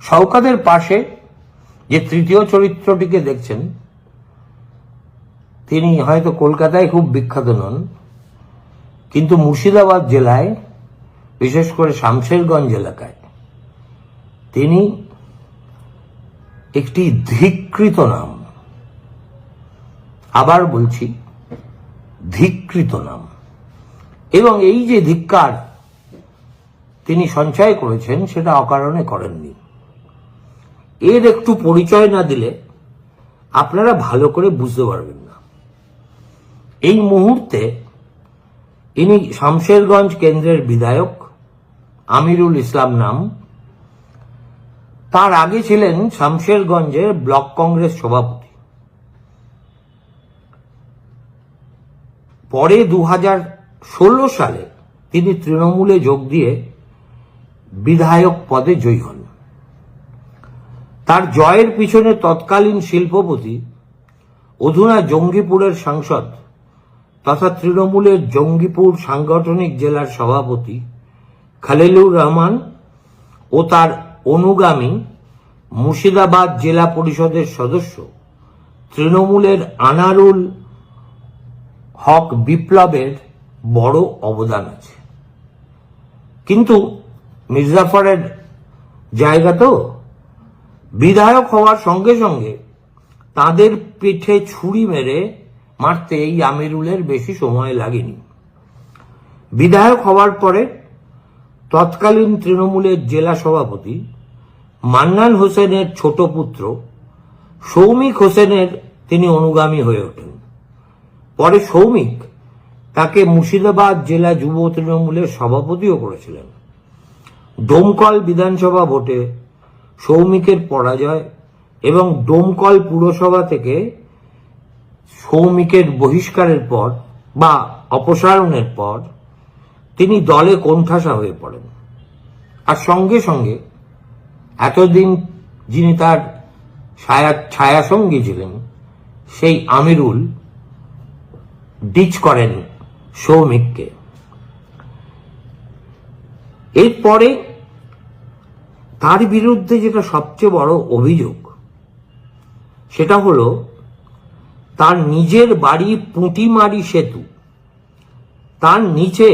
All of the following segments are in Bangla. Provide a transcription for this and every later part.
শওকাতের পাশে যে তৃতীয় চরিত্রটিকে দেখছেন, তিনি হয়তো কলকাতায় খুব বিখ্যাত নন, কিন্তু মুর্শিদাবাদ জেলায়, বিশেষ করে শামশেরগঞ্জ এলাকায়, তিনি একটি ধিকৃত নাম। আবার বলছি, ধিকৃত নাম। এবং এই যে ধিক্কার তিনি সঞ্চয় করেছেন, সেটা অকারণে করেননি। এর একটু পরিচয় না দিলে আপনারা ভালো করে বুঝতে পারবেন না। এই মুহূর্তে ইনি শামশেরগঞ্জ কেন্দ্রের বিধায়ক, আমিরুল ইসলাম নাম। তার আগে ছিলেন শামশেরগঞ্জের ব্লক কংগ্রেস সভাপতি। পরে দু হাজার ষোলো সালে তিনি তৃণমূলে যোগ দিয়ে বিধায়ক পদে জয়ী হন। তার জয়ের পিছনে তৎকালীন শিল্পপতি অধুনা জঙ্গিপুরের সাংসদ তথা তৃণমূলের জঙ্গিপুর সাংগঠনিক জেলার সভাপতি খালিলুর রহমান ও তার অনুগামী মুর্শিদাবাদ জেলা পরিষদের সদস্য তৃণমূলের আনারুল হক বিপ্লবের বড় অবদান আছে। কিন্তু মির্জাফরের জায়গা তো? বিধায়ক হওয়ার সঙ্গে সঙ্গে তাদের পিঠে ছুরি মেরে মারতে এই আমিরুলের বেশি সময় লাগেনি। বিধায়ক হওয়ার পরে তৎকালীন তৃণমূলের জেলা সভাপতি মান্নান হোসেনের ছোট পুত্র সৌমিক হোসেনের তিনি অনুগামী হয়ে ওঠেন। পরে সৌমিক তাকে মুর্শিদাবাদ জেলা যুব তৃণমূলের সভাপতিও করেছিলেন। ডোমকল বিধানসভা ভোটে সৌমিকের পরাজয় এবং ডোমকল পুরসভা থেকে সৌমিকের বহিষ্কারের পর বা অপসারণের পর তিনি দলে কোণঠাসা হয়ে পড়েন। আর সঙ্গে সঙ্গে এতদিন যিনি তার ছায়া, ছায়াসঙ্গী ছিলেন, সেই আমিরুল ডিচ করেন সৌমিককে। এরপরে তার বিরুদ্ধে যেটা সবচেয়ে বড় অভিযোগ, সেটা হলো তার নিজের বাড়ি পুঁটিমারি সেতু। তার নিচে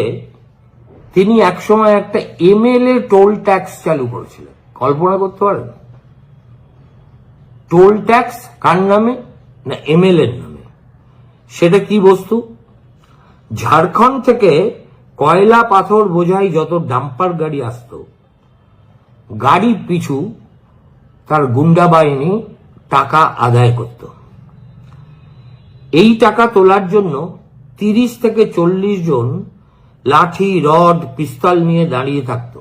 তিনি একসময় একটা এমএলএ টোল ট্যাক্স চালু করেছিলেন। কল্পনা করতে পারেন? টোল ট্যাক্স কার নামে? না, এমএলএর নামে। সেটা কি বস্তু? ঝাড়খণ্ড থেকে কয়লা পাথর বোঝাই যত ডাম্পার গাড়ি আসতো গাড়ি পিছু তার গুন্ডা বাহিনী টাকা আদায় করত। এই টাকা তোলার জন্য তিরিশ থেকে চল্লিশ জন লাঠি, রড, পিস্তল নিয়ে দাঁড়িয়ে থাকত।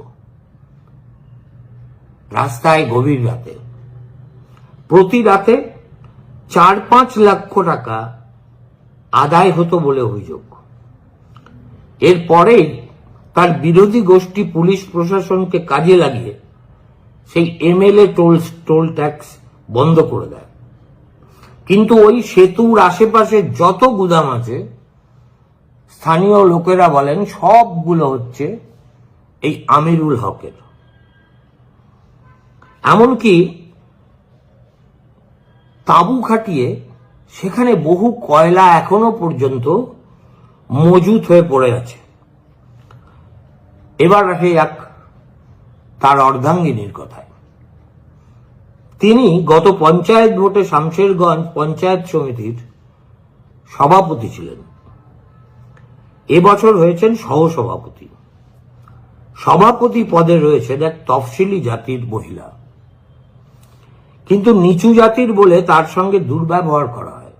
রাস্তায় গভীর রাতে। প্রতি রাতে চার পাঁচ লক্ষ টাকা আদায় হতো বলে অভিযোগ। এরপরেই তার বিরোধী গোষ্ঠী পুলিশ প্রশাসনকে কাজে লাগিয়ে সেই এমএলএ টোল টোল ট্যাক্স বন্ধ করে দেয়। কিন্তু ওই সেতুর আশেপাশে যত গুদাম আছে, স্থানীয় লোকেরা বলেন সবগুলো হচ্ছে এই আমিরুল হকের। এমনকি তাঁবু খাটিয়ে সেখানে বহু কয়লা এখনও পর্যন্ত মজুত হয়ে পড়ে আছে। এবার এক তার অর্ধাঙ্গিনীর কথায় তিনি গত পঞ্চায়েত ভোটে শামশেরগঞ্জ পঞ্চায়েত সমিতির সভাপতি ছিলেন। এবছর হয়েছেন সহসভাপতি। সভাপতি পদে রয়েছেন এক তফসিলি জাতির মহিলা। কিন্তু নিচু জাতির বলে তার সঙ্গে দুর্ব্যবহার করা হয়।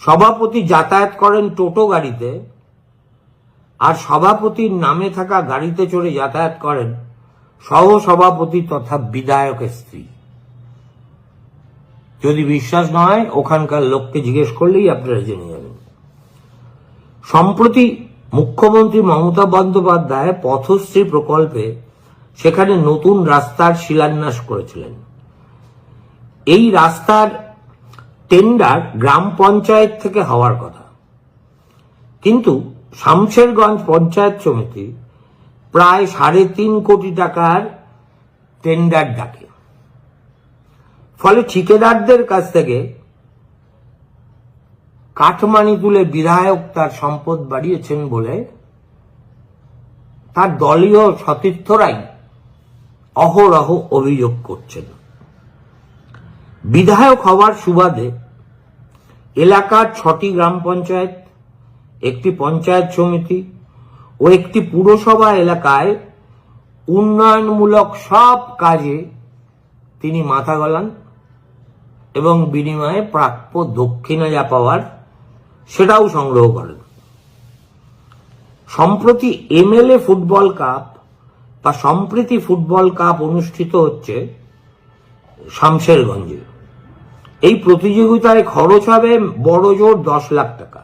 সভাপতি যাতায়াত করেন টোটো গাড়িতে আর সভাপতির নামে থাকা গাড়িতে চড়ে যাতায়াত করেন সহ সভাপতি তথা বিধায়কের স্ত্রী। যদি বিশ্বাস নয় ওখানকার লোককে জিজ্ঞেস করলেই আপনারা জেনে যাবেন। সম্প্রতি মুখ্যমন্ত্রী মমতা বন্দ্যোপাধ্যায় পথশ্রী প্রকল্পে সেখানে নতুন রাস্তার শিলান্যাস করেছিলেন। এই রাস্তার টেন্ডার গ্রাম পঞ্চায়েত থেকে হওয়ার কথা। কিন্তু শামশেরগঞ্জ পঞ্চায়েত সমিতি প্রায় সাড়ে তিন কোটি টাকার টেন্ডার ডাকে। ফলে ঠিকাদারদের কাছ থেকে কাঠমানি তুলে বিধায়ক তার সম্পদ বাড়িয়েছেন বলে তার দলীয় সতীর্থরাই অহরহ অভিযোগ করছেন। বিধায়ক হওয়ার সুবাদে এলাকার ছটি গ্রাম পঞ্চায়েত একটি পঞ্চায়েত সমিতি ও একটি পুরসভা এলাকায় উন্নয়নমূলক সব কাজে তিনি মাথা গলান এবং বিনিময়ে প্রাপ্য দক্ষিণা যা পাওয়ার সেটাও সংগ্রহ করেন। সম্প্রতি এমএলএ ফুটবল কাপ বা সম্প্রীতি ফুটবল কাপ অনুষ্ঠিত হচ্ছে শামশেরগঞ্জে। এই প্রতিযোগিতায় খরচ হবে বড় জোর দশ লাখ টাকা।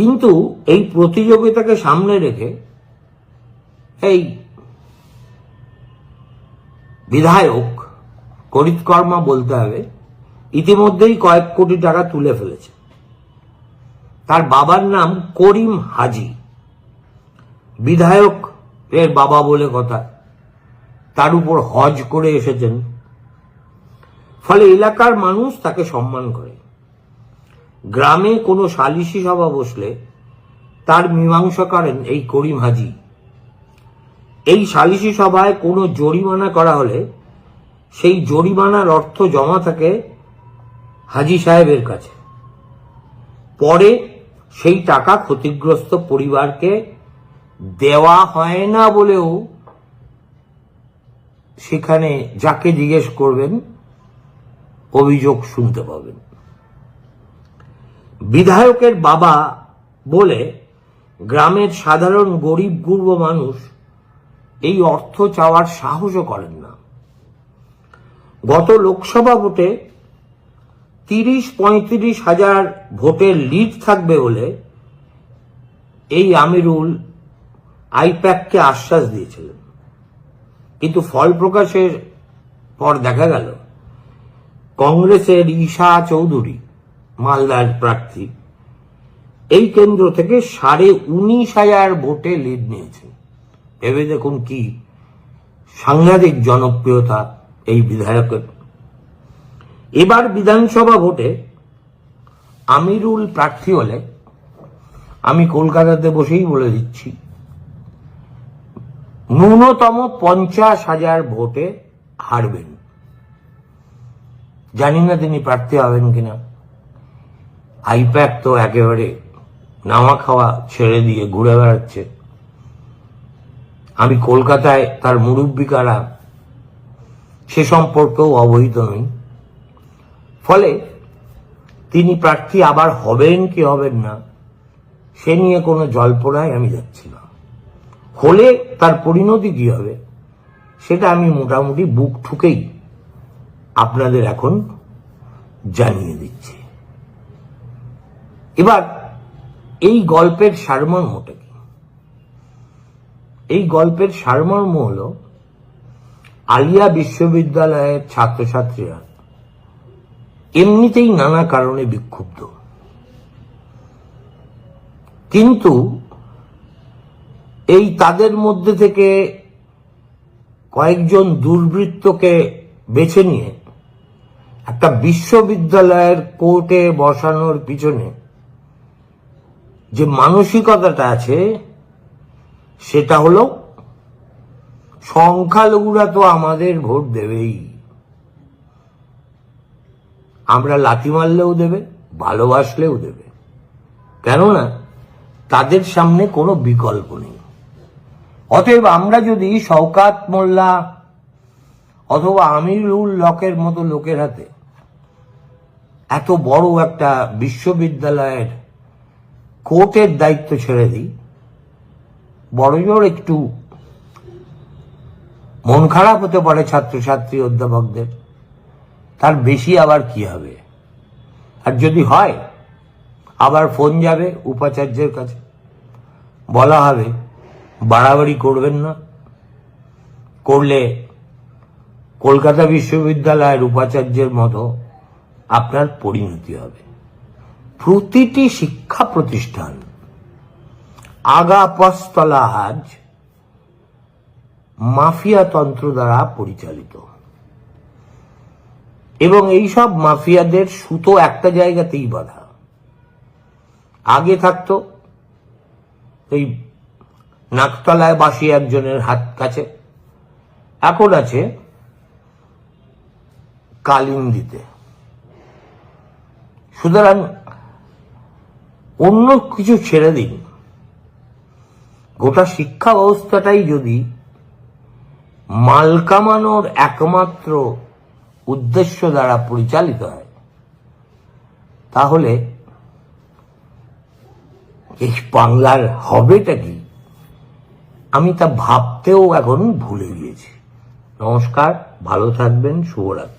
কিন্তু এই প্রতিযোগিতাকে সামনে রেখে এই বিধায়ক করিতকর্মা বলতে হবে, ইতিমধ্যেই কয়েক কোটি টাকা তুলে ফেলেছে। তার বাবার নাম করিম হাজি। বিধায়ক এর বাবা বলে কথা। তার উপর হজ করে এসেছেন। ফলে এলাকার মানুষ তাকে সম্মান করে। গ্রামে কোনো সালিশি সভা বসলে তার মীমাংসা করেন এই করিম হাজি। এই সালিশি সভায় কোনো জরিমানা করা হলে সেই জরিমানার অর্থ জমা থাকে হাজি সাহেবের কাছে। পরে সেই টাকা ক্ষতিগ্রস্ত পরিবারকে দেওয়া হয় না বলেও সেখানে যাকে জিজ্ঞেস করবেন, অভিযোগ শুনতে পাবেন। বিধায়কের বাবা বলে, গ্রামের সাধারণ গরিব গুর্ব মানুষ এই অর্থ চাওয়ার সাহসও করেন না। গত লোকসভা ভোটে তিরিশ পঁয়ত্রিশ হাজার ভোটের লিড থাকবে বলে এই আমিরুল আইপ্যাককে আশ্বাস দিয়েছিলেন। কিন্তু ফল প্রকাশের পর দেখা গেল, কংগ্রেসের ঈশা চৌধুরী মালদার প্রার্থী। এই কেন্দ্র থেকে সাড়ে উনিশ হাজার ভোটে লিড নিয়েছেন ভেবে দেখুন কি সাংঘাতিক জনপ্রিয়তা এই বিধায়কের। এবার বিধানসভা ভোটে আমিরুল প্রার্থী হলে আমি কলকাতাতে বসেই বলে দিচ্ছি, ন্যূনতম পঞ্চাশ হাজার ভোটে হারবেন। জানি না তিনি প্রার্থী হবেন কিনা। আইপ্যাক তো একেবারে নামা খাওয়া ছেড়ে দিয়ে ঘুরে বেড়াচ্ছে। আমি কলকাতায় তার মুরব্বী কারা সে সম্পর্কেও অবহিত নই। ফলে তিনি প্রার্থী আবার হবেন কি হবেন না, সে নিয়ে কোনো জল্পনায় আমি যাচ্ছি না হলে তার পরিণতি কি হবে, সেটা আমি মোটামুটি বুক ঠুকেই আপনাদের এখন জানিয়ে দিচ্ছি। এবার, এই গল্পের সারমর্মটা কি? এই গল্পের সারমর্ম হল, আলিয়া বিশ্ববিদ্যালয়ের ছাত্রছাত্রীরা এমনিতেই নানা কারণে বিক্ষুব্ধ। কিন্তু এই তাদের মধ্যে থেকে কয়েকজন দুর্বৃত্তকে বেছে নিয়ে একটা বিশ্ববিদ্যালয়ের কোর্টে বসানোর পিছনে যে মানসিকতাটা আছে, সেটা হলো সংখ্যালঘুরা তো আমাদের ভোট দেবেই। আমরা লাথি মারলেও দেবে, ভালোবাসলেও দেবে। কেননা, তাদের সামনে কোনো বিকল্প নেই। অতএব আমরা যদি শওকাত মোল্লা অথবা আমিরুল লকের মতো লোকের হাতে এত বড় একটা বিশ্ববিদ্যালয়ের কোর্টের দায়িত্ব ছেড়ে দিই। বড়জোর একটু মন খারাপ হতে পারে ছাত্রছাত্রী অধ্যাপকদের। তার বেশি আবার কি হবে? আর যদি হয়, আবার ফোন যাবে উপাচার্যের কাছে। বলা হবে, বাড়াবাড়ি করবেন না। করলে কলকাতা বিশ্ববিদ্যালয়ের উপাচার্যের মতো আপনার পরিণতি হবে। প্রতিটি শিক্ষা প্রতিষ্ঠান আগা পস্তলা আজ মাফিয়া তন্ত্র দ্বারা পরিচালিত। এবং এই সব মাফিয়াদের সুতো একটা জায়গাতেই বাঁধা। আগে থাকতো এই নাকতলায় বাসি একজনের হাত কাছে, এখন আছে কালিন্দিতে। সুতরাং অন্য কিছু ছেড়ে দিন। গোটা শিক্ষা ব্যবস্থাটাই যদি মাল কামানোর একমাত্র উদ্দেশ্য দ্বারা পরিচালিত হয়, তাহলে এই বাংলার হবেটা কি? আমি তা ভাবতেও এখন ভুলে গিয়েছি। নমস্কার, ভালো থাকবেন, শুভরাত্রি।